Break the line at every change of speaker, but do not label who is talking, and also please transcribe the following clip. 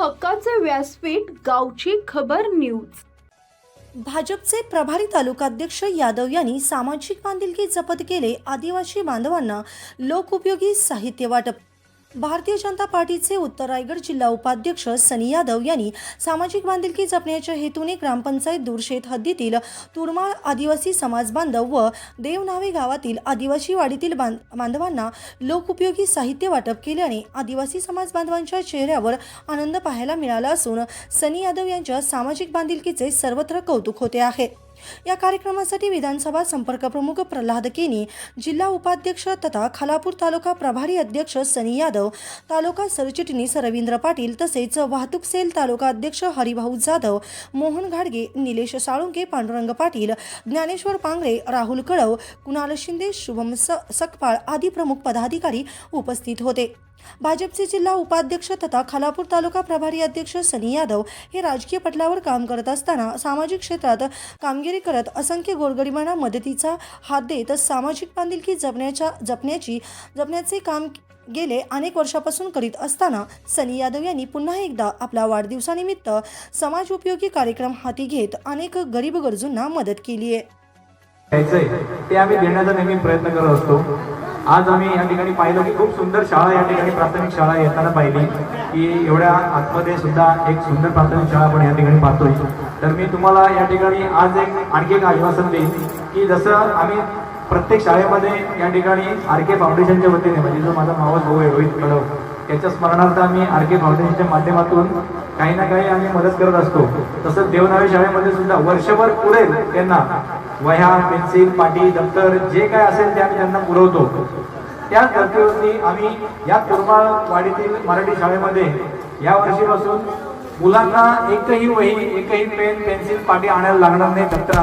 हक्काचे व्यासपीठ गावची खबर न्यूज.
भाजपचे प्रभारी तालुकाध्यक्ष यादव यांनी सामाजिक बांधिलकी जपत केले आदिवासी बांधवांना लोकउपयोगी साहित्य वाटप भारतीय जनता पार्टीचे उत्तर रायगड जिल्हा उपाध्यक्ष सनी यादव यांनी सामाजिक बांधिलकी जपण्याच्या हेतूने ग्रामपंचायत दूरशेत हद्दीतील तुरमाळ आदिवासी समाज बांधव व देवनावे गावातील आदिवासी वाडीतील बांध बांधवांना लोकउपयोगी साहित्य वाटप केल्याने आदिवासी समाज बांधवांच्या चेहऱ्यावर आनंद पाहायला मिळाला असून सनी यादव यांच्या सामाजिक बांधिलकीचे सर्वत्र कौतुक होते आहे. या कार्यक्रमासाठी विधानसभा संपर्क प्रमुख प्रल्हाद केनी जिल्हा उपाध्यक्ष तथा खालापूर तालुका प्रभारी अध्यक्ष सनी यादव तालुका सरचिटणीस रवींद्र पाटील तसेच वाहतूक सेल तालुका अध्यक्ष हरिभाऊ जाधव मोहन घाडगे निलेश साळुंके पांडुरंग पाटील ज्ञानेश्वर पांगरे राहुल कळव कुणाल शिंदे शुभम स सकपाळ आदी प्रमुख पदाधिकारी उपस्थित होते. भाजपचे जिल्हा उपाध्यक्ष तथा खालापूर तालुका प्रभारी अध्यक्ष सनी यादव हे राजकीय पटलावर काम करत असताना सामाजिक क्षेत्रात कामगिरी करत असंख्य गोरगरिबांना मदतीचा हात देत सामाजिक बांधिलकी जपण्याच्या जपण्याची जपण्याचे काम गेले अनेक वर्षापासून करीत असताना सनी यादव यांनी पुन्हा एकदा आपल्या वाढदिवसानिमित्त समाज उपयोगी कार्यक्रम हाती घेत अनेक गरीब गरजूंना मदत केली आहे.
ते आम्ही देण्याचा नेहमी प्रयत्न करत असतो. आज आम्ही या ठिकाणी पाहिलं की खूप सुंदर शाळा या ठिकाणी प्राथमिक शाळा येताना पाहिली की एवढ्या आतमध्ये सुद्धा एक सुंदर प्राथमिक शाळा आपण या ठिकाणी पाहतोय. तर मी तुम्हाला या ठिकाणी आज एक आणखी एक आश्वासन देईन की जसं आम्ही प्रत्येक शाळेमध्ये या ठिकाणी आर के फाउंडेशनच्या वतीने म्हणजे जो माझा मावस भाऊ आहे रोहित कडव त्याच्या स्मरणार्थ आम्ही आर के फाउंडेशनच्या माध्यमातून काही ना काही आम्ही मदत करत असतो. तसंच देवनावे शाळेमध्ये सुद्धा वर्षभर पुरेल त्यांना वह्या पेन्सिल पाटी दप्तर जे काय असेल ते आम्ही त्यांना पुरवतो. त्याच धर्तीवरती आम्ही या कुरमाळ वाडीतील मराठी शाळेमध्ये या वर्षीपासून मुलांना एकही वही एकही पेन पेन्सिल पाटी आणायला लागणार नाही दप्तर